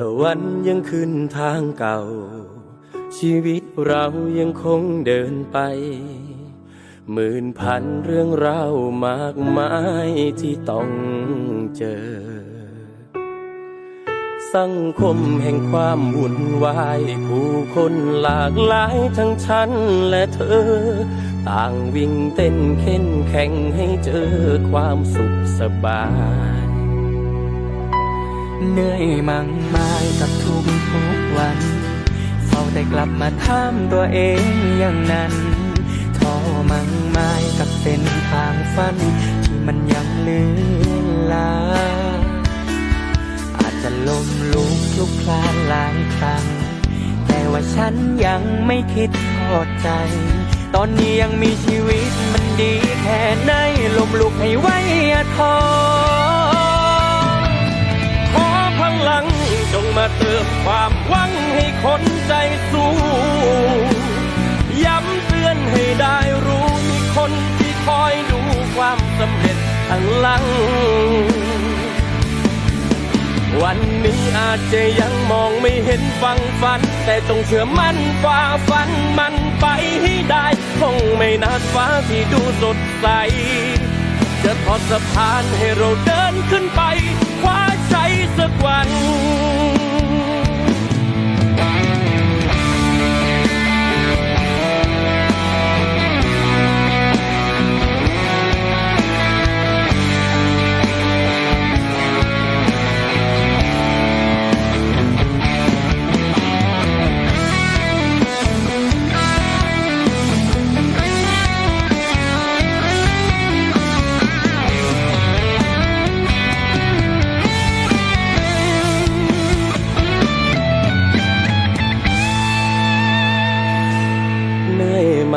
ตะวันยังขึ้นทางเก่า ชีวิตเรายังคงเดินไป หมื่นพันเรื่องราวมากมายที่ต้องเจอ สังคมแห่งความวุ่นวาย ผู้คนหลากหลายทั้งฉันและเธอ ต่างวิ่งเต้นเข็นแข่งให้เจอความสุขสบาย เหนื่อยมั่งมายกับทุกทุกๆวัน เฝ้าแต่กลับมาถามตัวเองอย่างนั้นท้อมั่งมายกับเส้นทางฝัน ที่มันยังเลือนลา อาจจะล้มลุกลุกคลานหลายครั้ง แต่ว่าฉันยังไม่คิดทอดใจ ตอนนี้ยังมีชีวิตมันดีแค่ไหนล้มลุกให้ไว้อย่าท้อ เติมความหวังให้คนใจสู้ย้ำเตือนให้ได้รู้มีคนที่คอยดูความสำเร็จข้างหลัง วันนี้อาจจะยังมองไม่เห็นฟังฝัน แต่ต้องเชื่อมั่นฝ่าฟันมันไปให้ได้ คงไม่นานฟ้าที่ดูสดใสจะทอดสะพานให้เราเดินขึ้นไป คว้าชัยสักวัน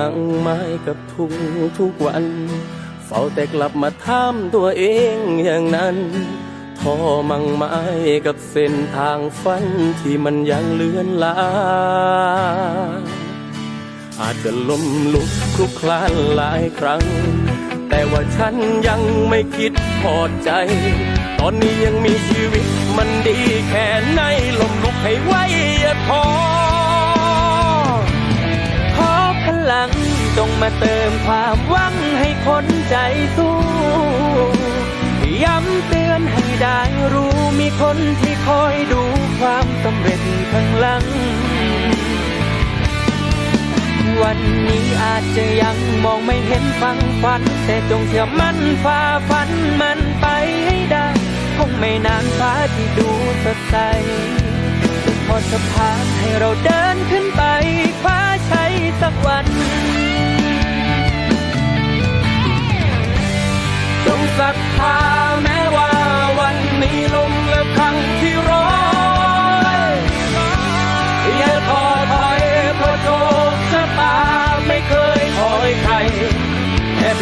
มั่งไม้กับทุกทุกวัน เฝ้าแต่กลับมาถามตัวเองอย่างนั้นทอมั่งไม้กับเส้นทางฝันที่มันยังเลือนลางอาจจะล้มลุกคลุกคลานหลายครั้ง แต่ว่าฉันยังไม่คิดพอใจ ตอนนี้ยังมีชีวิตมันดีแค่ไหนล้มลุกให้ไว้อย่าท้อ มาเติมความหวังให้คนใจสู้ย้ำเตือนให้ได้รู้มีคนที่คอยดูความสำเร็จข้างหลัง วันนี้อาจจะยังมองไม่เห็นฟังฝัน แต่จงเชื่อมั่นฝ่าฟันมันไปให้ได้คงไม่นานฟ้าที่ดูสดใสพอสะพานให้เราเดินขึ้นไปคว้าชัยสักวัน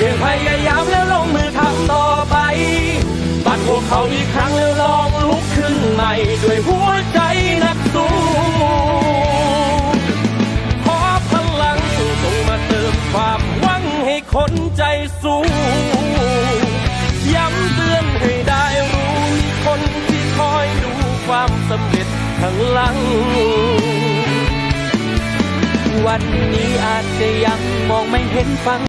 พียงพยายามแล้วลงมือทำต่อไป บัดพวกเขาอีกครั้งแล้วลองลุกขึ้นใหม่ ด้วยหัวใจนักสู้ขอพลังจงมาเติมความหวังให้คนใจสู้ย้ำเตือนให้ได้รู้มีคนที่คอยดูความสำเร็จข้างหลัง วันนี้อาจจะยังมองไม่เห็นฟัง